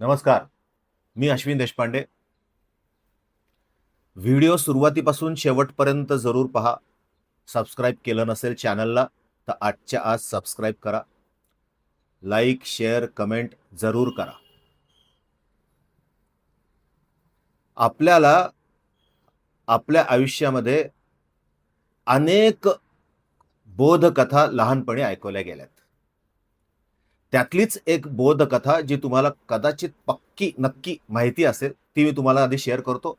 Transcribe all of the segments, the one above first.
नमस्कार मी अश्विन देशपांडे. व्हिडिओ सुरुवातीपासून शेवटपर्यंत जरूर पहा. सबस्क्राईब केलं नसेल चॅनलला तर आजच्या आज सबस्क्राईब करा. लाईक शेअर कमेंट जरूर करा. आपल्याला आपल्या आयुष्यामध्ये अनेक बोधकथा लहानपणी ऐकवल्या गेल्यात. त्यातलीच एक बोधकथा जी तुम्हाला कदाचित पक्की नक्की माहिती असेल ती मी तुम्हाला आधी शेअर करतो.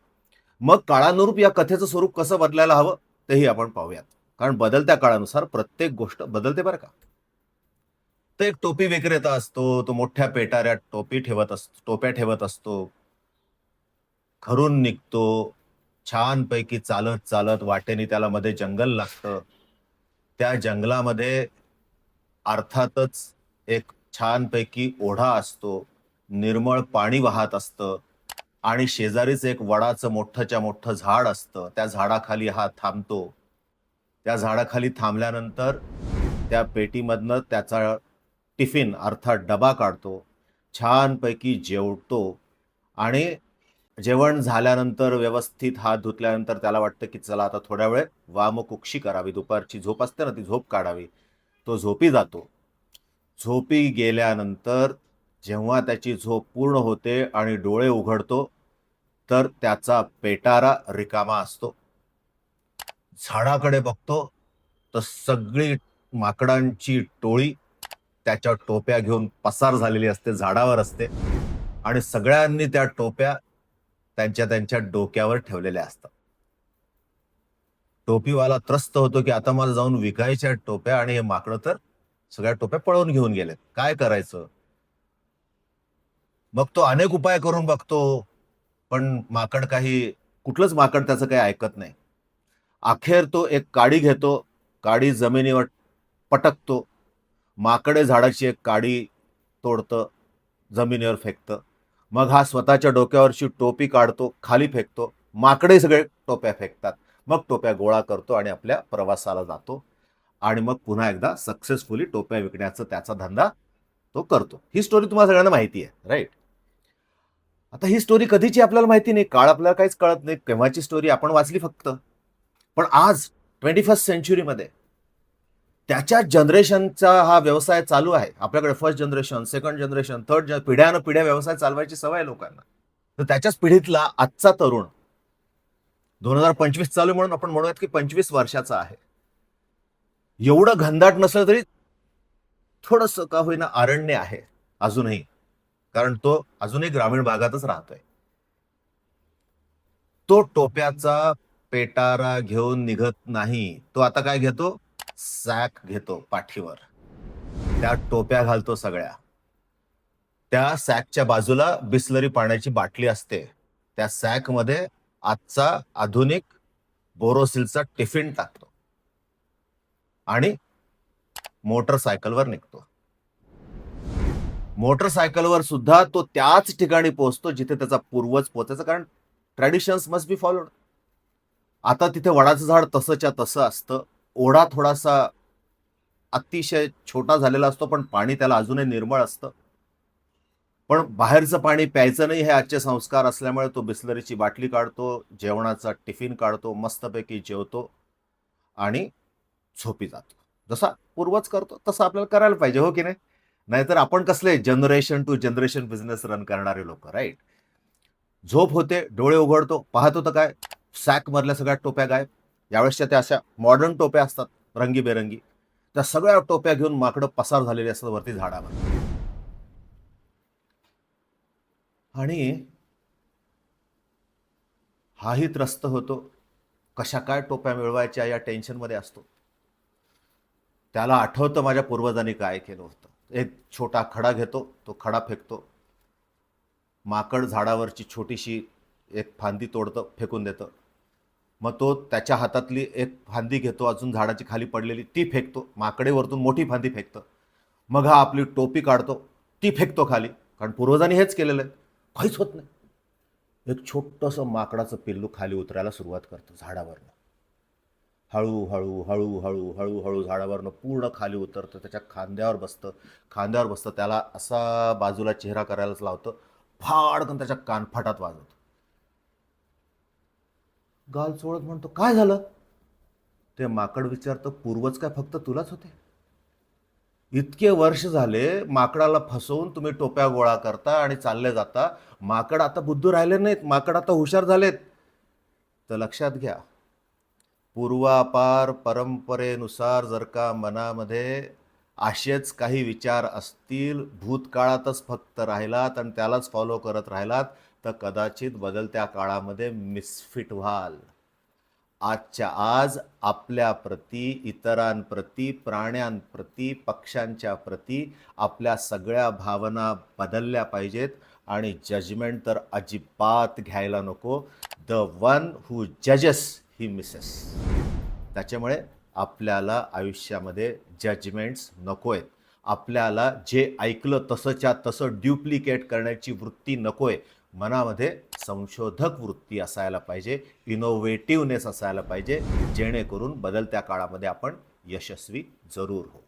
मग काळानुरूप या कथेचं स्वरूप कसं बदलायला हवं तेही आपण पाहूयात. कारण बदलत्या काळानुसार प्रत्येक गोष्ट बदलते बरं का. तर एक टोपी विक्रेता असतो तो मोठ्या पेटाऱ्यात टोपी ठेवत असतो टोप्या ठेवत असतो. घरून निघतो छानपैकी चालत चालत वाटेने त्याला मध्ये जंगल लागतं. त्या जंगलामध्ये अर्थातच एक छानपैकी ओढा असतो निर्मळ पाणी वाहत असतं आणि शेजारीच एक वडाचं मोठंच्या मोठं झाड असतं. त्या झाडाखाली हा थांबतो. त्या झाडाखाली थांबल्यानंतर त्या पेटीमधनं त्याचा टिफिन अर्थात डबा काढतो छानपैकी जेवतो आणि जेवण झाल्यानंतर व्यवस्थित हात धुतल्यानंतर त्याला वाटतं की चला आता थोड्या वेळ वामकुक्षी करावी. दुपारची झोप असते ना ती झोप काढावी. तो झोपी जातो. झोपी गेल्यानंतर जेव्हा त्याची झोप पूर्ण होते आणि डोळे उघडतो तर त्याचा पेटारा रिकामा असतो. झाडाकडे बघतो तर सगळी माकडांची टोळी त्याच्या टोप्या घेऊन पसार झालेली असते झाडावर असते आणि सगळ्यांनी त्या टोप्या त्यांच्या त्यांच्या डोक्यावर ठेवलेल्या असतात. टोपीवाला त्रस्त होतो की आता मला जाऊन विकायच्या टोप्या आणि हे माकडं तर सगळ्या टोप्या पळवून घेऊन गेलेत. काय करायचं? मग तो अनेक उपाय करून बघतो पण माकड काही कुठलंच माकड त्याचं काही ऐकत नाही. अखेर तो एक काडी घेतो काडी जमिनीवर पटकतो. माकडे झाडाची एक काडी तोडतं जमिनीवर फेकतं. मग हा स्वतःच्या डोक्यावरची टोपी काढतो खाली फेकतो. माकडे सगळे टोप्या फेकतात. मग टोप्या गोळा करतो आणि आपल्या प्रवासाला जातो. आणि मग पुन्हा एकदा सक्सेसफुली टोप्या विकण्याचा त्याचा धंदा तो करतो. ही स्टोरी तुम्हाला सगळ्यांना माहिती आहे राईट आता ही स्टोरी कधीची आपल्याला माहिती नाही काळ आपल्याला काहीच कळत नाही केव्हाची स्टोरी आपण वाचली फक्त. पण आज ट्वेंटी फर्स्ट सेंच्युरीमध्ये त्याच्या जनरेशनचा हा व्यवसाय चालू आहे. आपल्याकडे first generation second generation third पिढ्यानं पिढ्या व्यवसाय चालवायची सवय लोकांना. तर त्याच्याच पिढीतला आजचा तरुण दोन हजार पंचवीस चालू म्हणून आपण म्हणूयात की पंचवीस वर्षाचा आहे. एवढं घनदाट नसलं तरी थोडस का होईना अरण्य आहे अजूनही. कारण तो अजूनही ग्रामीण भागातच राहतोय. तो टोप्याचा पेटारा घेऊन निघत नाही. तो आता काय घेतो? सॅक घेतो पाठीवर. त्या टोप्या घालतो सगळ्या. त्या सॅकच्या बाजूला बिस्लरी पाण्याची बाटली असते. त्या सॅकमध्ये आजचा आधुनिक बोरोसिलचा टिफिन टाकतो. आणि मोटरसायकलवर निघतो. मोटरसायकलवर सुद्धा तो त्याच ठिकाणी पोहोचतो जिथे त्याचा पूर्वज पोहोचायचा कारण ट्रॅडिशन्स मस्ट बी फॉलोड आता तिथे वडाचं झाड तसंच्या तसं असतं. ओढा थोडासा अतिशय छोटा झालेला असतो पण पाणी त्याला अजूनही निर्मळ असतं. पण बाहेरचं पाणी प्यायचं नाही हे आजचे संस्कार असल्यामुळे तो बिस्लरीची बाटली काढतो जेवणाचा टिफिन काढतो मस्तपैकी जेवतो. आणि झोपी जातो. जसा पूर्वज करतो तसं आपल्याला करायला पाहिजे हो की नाही? नाहीतर आपण कसले generation to generation business run करणारे लोक राईट झोप होते डोळे उघडतो पाहतो तर काय? सॅक मधल्या सगळ्या टोप्या गायब. यावेळेसच्या त्या अशा मॉडर्न टोप्या असतात रंगीबेरंगी. त्या सगळ्या टोप्या घेऊन माकडं पसार झालेली असतात वरती झाडावर. आणि हाही त्रस्त होतो. कशा काय टोप्या मिळवायच्या या टेन्शनमध्ये असतो. त्याला आठवतं माझ्या पूर्वजांनी काय केलं होतं. एक छोटा खडा घेतो तो खडा फेकतो. माकड झाडावरची छोटीशी एक फांदी तोडतं फेकून देतं. मग तो त्याच्या हातातली एक फांदी घेतो अजून झाडाची खाली पडलेली ती फेकतो. माकडेवरतून मोठी फांदी फेकतं. मग हा आपली टोपी काढतो ती फेकतो खाली. कारण पूर्वजांनी हेच केलेलं आहे. काहीच होत नाही. एक छोटंसं माकडाचं पिल्लू खाली उतरायला सुरुवात करतं झाडावरनं. हळूहळू हळूहळू हळूहळू झाडावरनं पूर्ण खाली उतरतं त्याच्या खांद्यावर बसतं. खांद्यावर बसतं त्याला असा बाजूला चेहरा करायलाच लावतं. फाडकन त्याच्या कानफाटात वाजवतो. गाल चोळत म्हणतो काय झालं? ते माकड विचारतं पूर्वज काय फक्त तुलाच होते? इतके वर्ष झाले माकडाला फसवून तुम्ही टोप्या गोळा करता आणि चालले जाता. माकड आता बुद्धू राहिले नाहीत. माकड आता हुशार झालेत. तर लक्षात घ्या पूर्वापार परंपरेनुसार जर का मनामध्ये असेच काही विचार असतील भूतकाळातच फक्त राहिलात आणि त्यालाच फॉलो करत राहिलात तर कदाचित बदलत्या काळामध्ये मिसफिट व्हाल. आजच्या आज आपल्याप्रती इतरांप्रती प्राण्यांप्रती पक्ष्यांच्या प्रती आपल्या सगळ्या भावना बदलल्या पाहिजेत आणि जजमेंट तर अजिबात घ्यायला नको. द वन हू जजेस ही मिसेस त्याच्यामुळे आपल्याला आयुष्यामध्ये जजमेंट्स नको आहेत आपल्याला जे ऐकलं तसंच्या तसं ड्युप्लिकेट करण्याची वृत्ती नको आहे मनामध्ये संशोधक वृत्ती असायला पाहिजे इनोव्हेटिव्हनेस असायला पाहिजे जेणेकरून बदलत्या काळामध्ये आपण यशस्वी जरूर हो